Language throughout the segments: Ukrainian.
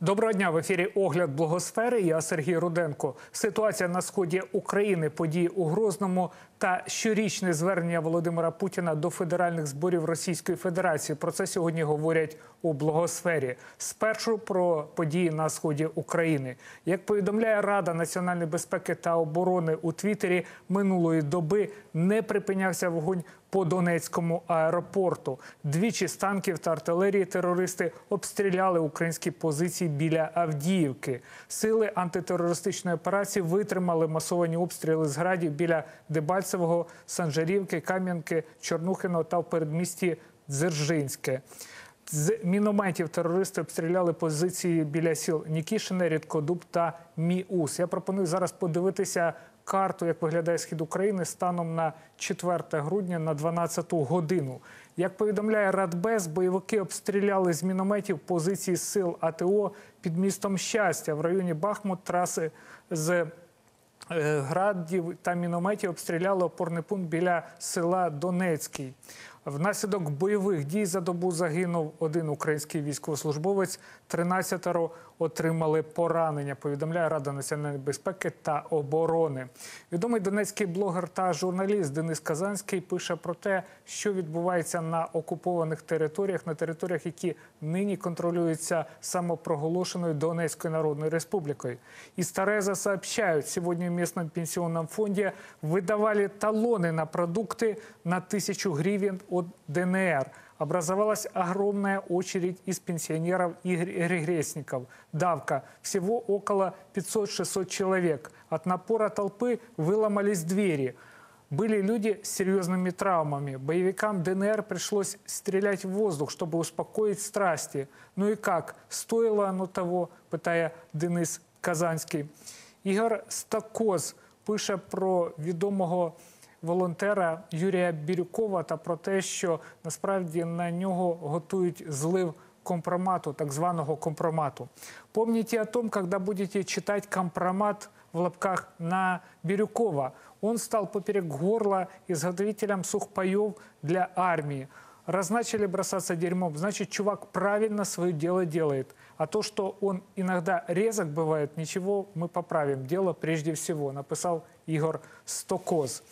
Доброго дня в ефірі Огляд Благосфери. Я Сергій Руденко. Ситуація на сході України, події у Грозному та щорічне звернення Володимира Путіна до федеральних зборів Російської Федерації. Про це сьогодні говорять у благосфері. Спершу про події на сході України. Як повідомляє Рада національної безпеки та оборони у Твіттері, минулої доби не припинявся вогонь по Донецькому аеропорту. Двічі з танків та артилерії терористи обстріляли українські позиції біля Авдіївки. Сили антитерористичної операції витримали масовані обстріли з градів біля Дебальцевого, Санжарівки, Кам'янки, Чорнухиного та в передмісті Дзержинське. З мінометів терористи обстріляли позиції біля сіл Нікішине, Рідкодуб та Міус. Я пропоную зараз подивитися карту, як виглядає схід України станом на 4 грудня на 12 годину. Як повідомляє Радбез, бойовики обстріляли з мінометів позиції сил АТО під містом щастя в районі Бахмут, траси з градів та мінометів обстріляли опорний пункт біля села Донецький. Внаслідок бойових дій за добу загинув один український військовослужбовець, 13 отримали поранення. Повідомляє Рада національної безпеки та оборони. Відомий донецький блогер та журналіст Денис Казанський пише про те, що відбувається на окупованих територіях, на територіях, які нині контролюються самопроголошеною Донецькою Народною Республикой. Из Тореза сообщают, сегодня в местном пенсионном фонде выдавали талоны на продукты на тысячу гривен от ДНР. Образовалась огромная очередь из пенсионеров и регрессников. Давка. Всего около 500-600 человек. От напора толпы выломались двери. Были люди с серьезными травмами. Боевикам ДНР пришлось стрелять в воздух, чтобы успокоить страсти. Ну и как? Стоило оно того, питає Денис Казанський. Ігор Стакоз пише про відомого волонтера Юрія Бірюкова та про те, що насправді на нього готують злив компромату, так званого компромату. Помните о том, когда будете читать компромат в лапках на Бирюкова. Он стал поперек горла изготовителем сухпаев для армии. Раз начали бросаться дерьмом, значит, чувак правильно свое дело делает. А то, что он иногда резок бывает, ничего, мы поправим. Дело прежде всего, написал Ігор Стокоз.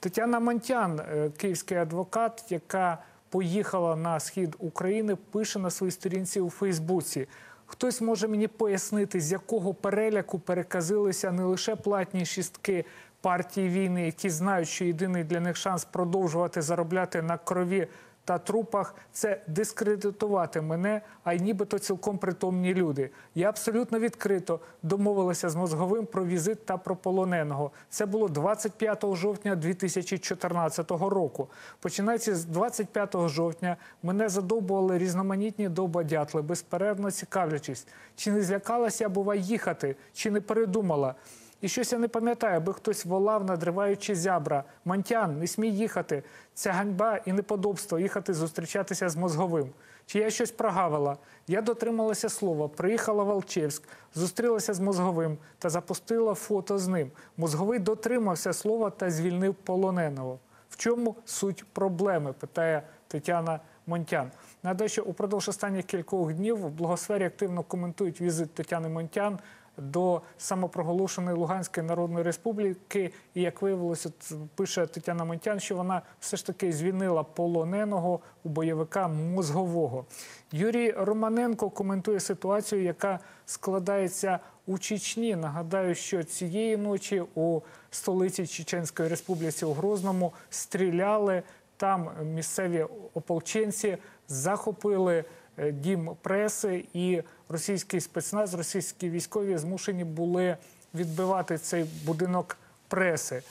Тетяна Монтян, е, київський адвокат, яка поїхала на схід України, пише на своїй сторінці у Фейсбуці. Хтось може мені пояснити, з якого переляку переказилися не лише платні шістки партії війни, які знають, що єдиний для них шанс продовжувати заробляти на крові та трупах це дискредитувати мене, а й нібито цілком притомні люди. Я абсолютно відкрито домовилася з мозговим про візит та про полоненого. Це було 25 жовтня 2014 року. Починаючи з 25 жовтня, мене задовбували різноманітні довбодятли, безперервно цікавлячись, чи не злякалася я бува їхати, чи не передумала. І щось я не пам'ятаю, аби хтось волав, надриваючи зябра. Монтян, не смій їхати. Це ганьба і неподобство їхати зустрічатися з мозговим. Чи я щось прогавила? Я дотрималася слова, приїхала в Алчевськ, зустрілася з мозговим та запустила фото з ним. Мозговий дотримався слова та звільнив полоненого. В чому суть проблеми? питає Тетяна Монтян. Нагадаю, що упродовж останніх кількох днів в благосфері активно коментують візит Тетяни Монтян до самопроголошеної Луганської Народної Республіки. І як виявилося, пише Тетяна Монтян, що вона все ж таки звільнила полоненого у бойовика мозгового. Юрій Романенко коментує ситуацію, яка складається у Чечні. Нагадаю, що цієї ночі у столиці Чеченської Республіки у Грозному стріляли. Там місцеві ополченці захопили дім преси і російський спецназ, російські військові змушені були відбивати цей будинок преси.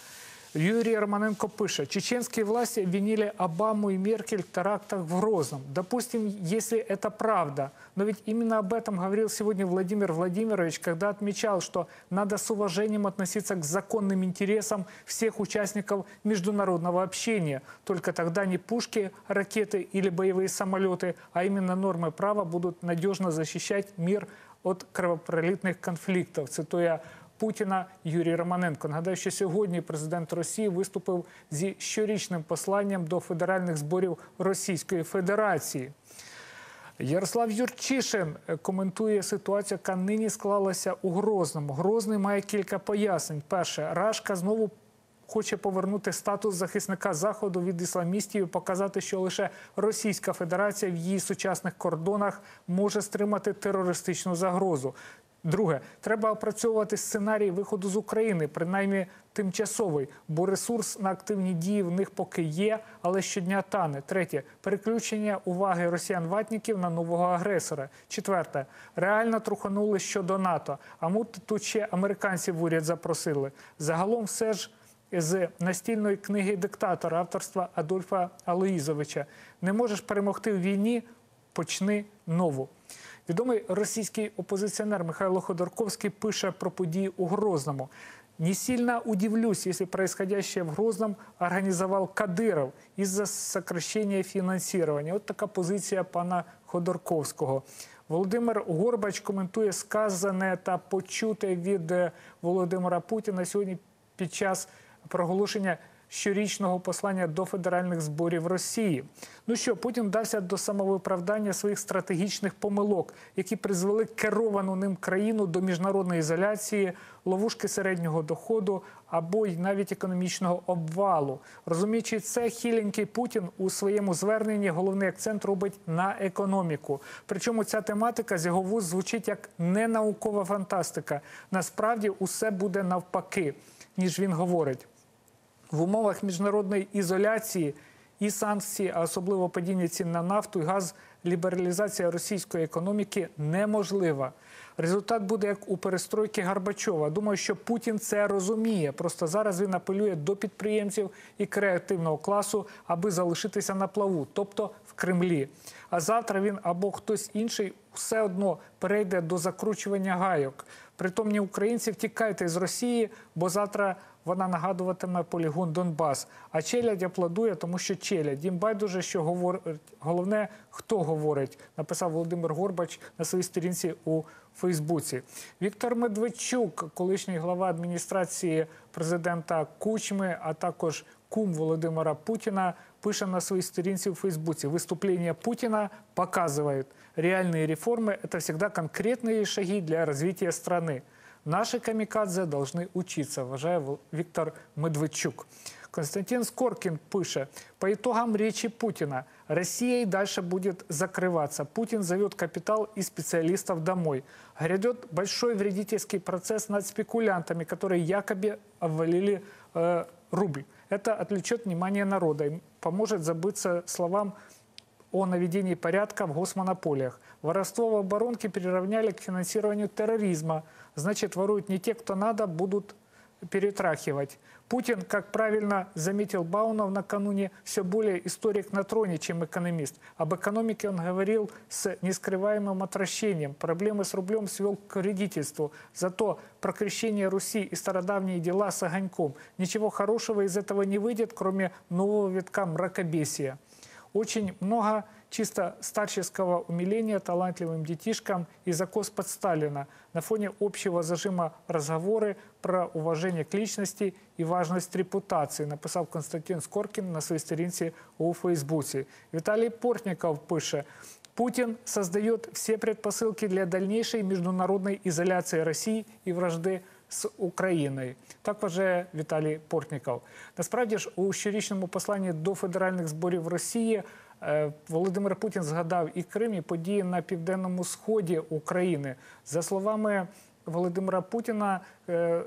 Юрий Романенко пише, чеченские власти обвинили Обаму и Меркель в терактах в Грозном. Допустим, если это правда, но ведь именно об этом говорил сегодня Владимир Владимирович, когда отмечал, что надо с уважением относиться к законным интересам всех участников международного общения. Только тогда не пушки, ракеты или боевые самолеты, а именно нормы права будут надежно защищать мир от кровопролитных конфликтов. Цитуя Путіна Юрій Романенко. Нагадаю, що сьогодні президент Росії виступив зі щорічним посланням до федеральних зборів Російської Федерації. Ярослав Юрчишин коментує ситуацію, яка нині склалася у Грозному. Грозний має кілька пояснень. Перше, Рашка знову хоче повернути статус захисника заходу від ісламістів і показати, що лише Російська Федерація в її сучасних кордонах може стримати терористичну загрозу. Друге, треба опрацьовувати сценарій виходу з України, принаймні тимчасовий, бо ресурс на активні дії в них поки є, але щодня тане. Третє переключення уваги росіян-ватників на нового агресора. Четверте, реально труханули щодо НАТО. А ми тут ще американців в уряд запросили. Загалом все ж. З настільної книги диктатора авторства Адольфа Алоїзовича не можеш перемогти в війні, почни нову. Відомий російський опозиціонер Михайло Ходорковський пише про події у Грозному. Не сильно удивлюсь, если происходящее в Грозном организовал Кадыров из-за сокращения финансирования. От така позиція пана Ходорковського. Володимир Горбач коментує сказане та почуте від е, Володимира Путіна сьогодні під час проголошення щорічного послання до федеральних зборів Росії. Ну що, Путін вдався до самовиправдання своїх стратегічних помилок, які призвели керовану ним країну до міжнародної ізоляції, ловушки середнього доходу або й навіть економічного обвалу. Розуміючи це, хіленький Путін у своєму зверненні головний акцент робить на економіку. Причому ця тематика з його вуз звучить як ненаукова фантастика. Насправді усе буде навпаки, ніж він говорить. В умовах міжнародної ізоляції і санкції, а особливо падіння цін на нафту і газ, лібералізація російської економіки неможлива. Результат буде як у перестройки Горбачова. Думаю, що Путін це розуміє. Просто зараз він апелює до підприємців і креативного класу, аби залишитися на плаву, тобто в Кремлі. А завтра він або хтось інший все одно перейде до закручування гайок. Притомні українці втікайте з Росії, бо завтра вона нагадуватиме полігон Донбас. А челядь аплодує, тому що челядь. Їм байдуже, що говорить. Головне, хто говорить, написав Володимир Горбач на своїй сторінці у Фейсбуці. Віктор Медведчук, колишній глава адміністрації президента Кучми, а також кум Володимира Путіна, пише на своїй сторінці у Фейсбуці. Выступления Путина показывают, реальные реформы – это всегда конкретные шаги для развития страны. Наши камикадзе должны учиться, вважає Віктор Медведчук. Константин Скоркин пише, по итогам речи Путина Россия и дальше будет закрываться. Путин зовет капитал и специалистов домой. Грядет большой вредительский процесс над спекулянтами, которые якобы обвалили э, рубль. Это отвлечет внимание народа и поможет забыться словам о наведении порядка в госмонополиях. Воровство в оборонке переравняли к финансированию терроризма. Значит, воруют не те, кто надо, будут перетрахивать. Путин, как правильно заметил Баунов накануне, все более историк на троне, чем экономист. Об экономике он говорил с нескрываемым отвращением. Проблемы с рублем свел к вредительству. Зато про крещение Руси и стародавние дела с огоньком. Ничего хорошего из этого не выйдет, кроме нового витка мракобесия. Очень много чисто старческого умиления талантливым детишкам и закос под Сталина на фоне общего зажима разговоры про уважение к личности и важность репутации, написав Константин Скоркин на своїй сторінці у Фейсбуці. Віталій Портников пише, Путин создает все предпосылки для дальнейшей международной изоляции России и вражды з Україною. Так вважає Віталій Портніков. Насправді ж у щорічному посланні до федеральних зборів Росії е, Володимир Путін згадав і Крим, і події на південному сході України. За словами Володимира Путіна. е,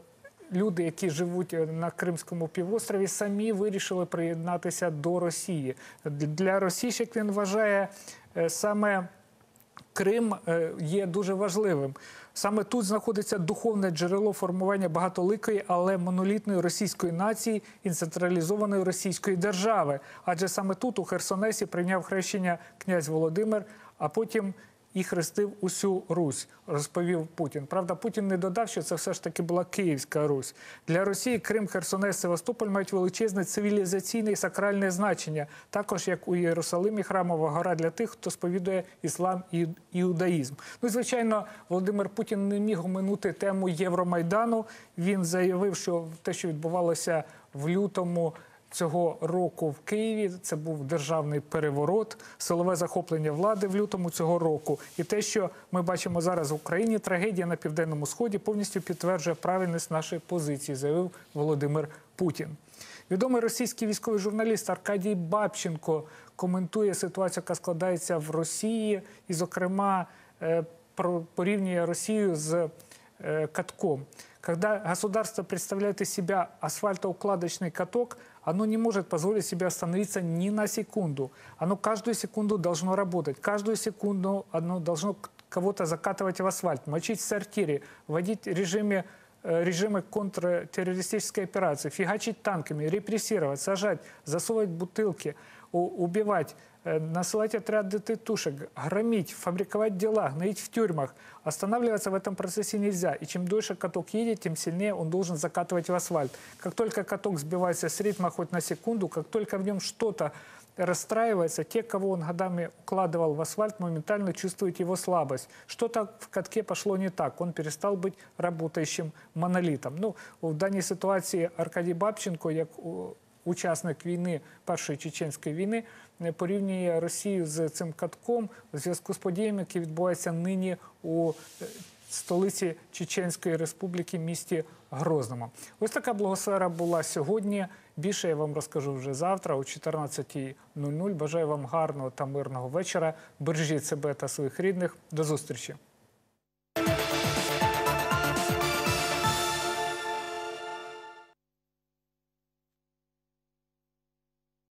Люди, які живуть на Кримському півострові, самі вирішили приєднатися до Росії. Для Росії, як він вважає, е, саме Крим е, є дуже важливим. Саме тут знаходиться духовне джерело формування багатоликої, але монолітної російської нації і централізованої російської держави. Адже саме тут, у Херсонесі, прийняв хрещення князь Володимир, а потім і хрестив усю Русь, розповів Путін. Правда, Путін не додав, що це все ж таки була Київська Русь. Для Росії Крим, Херсонес, Севастополь мають величезне цивілізаційне і сакральне значення, також як у Єрусалимі храмова гора для тих, хто сповідує іслам і іудаїзм. Ну, і, звичайно, Володимир Путін не міг оминути тему Євромайдану. Він заявив, що те, що відбувалося в лютому цього року в Києві. Це був державний переворот, силове захоплення влади в лютому цього року. І те, що ми бачимо зараз в Україні, трагедія на південному сході повністю підтверджує правильність нашої позиції, заявив Володимир Путін. Відомий російський військовий журналіст Аркадій Бабченко коментує ситуацію, яка складається в Росії, і, зокрема, е, порівнює Росію з э, катком. Когда государство представляет из себя асфальтоукладочный каток, оно не может позволить себе остановиться ни на секунду. Оно каждую секунду должно работать. Каждую секунду оно должно кого-то закатывать в асфальт, мочить в сортире, вводить режиме, э, режимы контртеррористической операции, фигачить танками, репрессировать, сажать, засовывать бутылки, убивать, насылать отряды тетушек, громить, фабриковать дела, гноить в тюрьмах. Останавливаться в этом процессе нельзя. И чем дольше каток едет, тем сильнее он должен закатывать в асфальт. Как только каток сбивается с ритма хоть на секунду, как только в нем что-то расстраивается, те, кого он годами укладывал в асфальт, моментально чувствуют его слабость. Что-то в катке пошло не так, он перестал быть работающим монолитом. Ну, в даній ситуації Аркадій Бабченко, як у- учасник війни, першої чеченської війни, е, порівнює Росію з цим катком у зв'язку з подіями, які відбуваються нині у е, столиці Чеченської Республіки, місті Грозному. Ось така благосфера була сьогодні. Більше я вам розкажу вже завтра о 14.00. Бажаю вам гарного та мирного вечора. Бережіть себе та своїх рідних. До зустрічі.